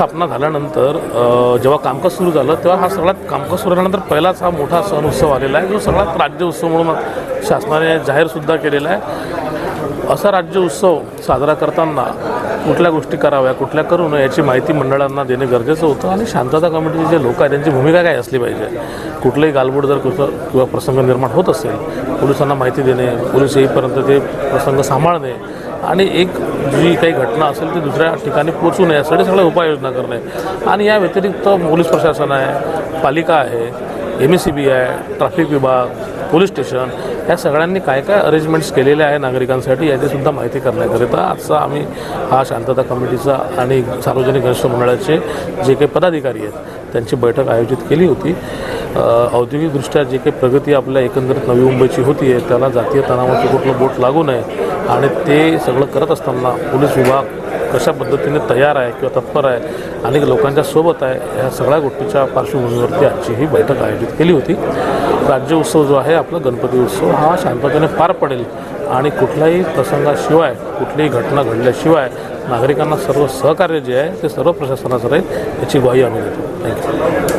स्थापना झाल्यानंतर जेव्हा कामकाज सुरू झालं तेव्हा हा सगळ्यात कामकाज सुरू झाल्यानंतर पहिलाच हा मोठा सण उत्सव आलेला आहे. जो सगळ्यात राज्य उत्सव म्हणून शासनाने जाहीरसुद्धा केलेला आहे. असा राज्य उत्सव साजरा करताना कुठल्या गोष्टी कराव्या कुठल्या करू नये याची माहिती मंडळांना देणे गरजेचं होतं आणि शांतता कमिटीचे जे लोक आहेत त्यांची भूमिका काय असली पाहिजे? कुठलंही गालबोट जर कुठं किंवा प्रसंग निर्माण होत असेल पोलिसांना माहिती देणे पोलीस येईपर्यंत ते प्रसंग सांभाळणे आणि एक जी काही घटना असेल ती दुसऱ्या ठिकाणी पोचू नये यासाठी सगळ्या उपाययोजना करणे. आणि या व्यतिरिक्त पोलीस प्रशासन आहे पालिका आहे एम एस सी बी आहे ट्रॅफिक विभाग पोलीस स्टेशन या सगळ्यांनी काय काय अरेंजमेंट्स केलेले आहे नागरिकांसाठी याचीसुद्धा माहिती करण्याकरिता आजचा आम्ही हा शांतता कमिटीचा आणि सार्वजनिक गणेश मंडळाचे जे काही पदाधिकारी आहेत त्यांची बैठक आयोजित केली होती. औद्योगिकदृष्ट्या जे काही प्रगती आपल्या एकंदरीत नवी मुंबईची होती आहे त्याला जातीय तणावाचं कुठलं बोट लागू नये आणि ते सगळं करत असताना पोलीस विभाग कशा पद्धतीने तयार आहे किंवा तत्पर आहे आणि लोकांच्या सोबत आहे ह्या सगळ्या गोष्टीच्या पार्श्वभूमीवरती आजची ही बैठक आयोजित केली होती. राज्य उत्सव जो आहे आपला गणपती उत्सव हा शांततेने पार पडेल आणि कुठल्याही प्रसंगाशिवाय कुठलीही घटना घडल्याशिवाय नागरिकांना सर्व सहकार्य जे आहे ते सर्व प्रशासनाचं राहील याची ग्वाही आम्ही देतो. थँक्यू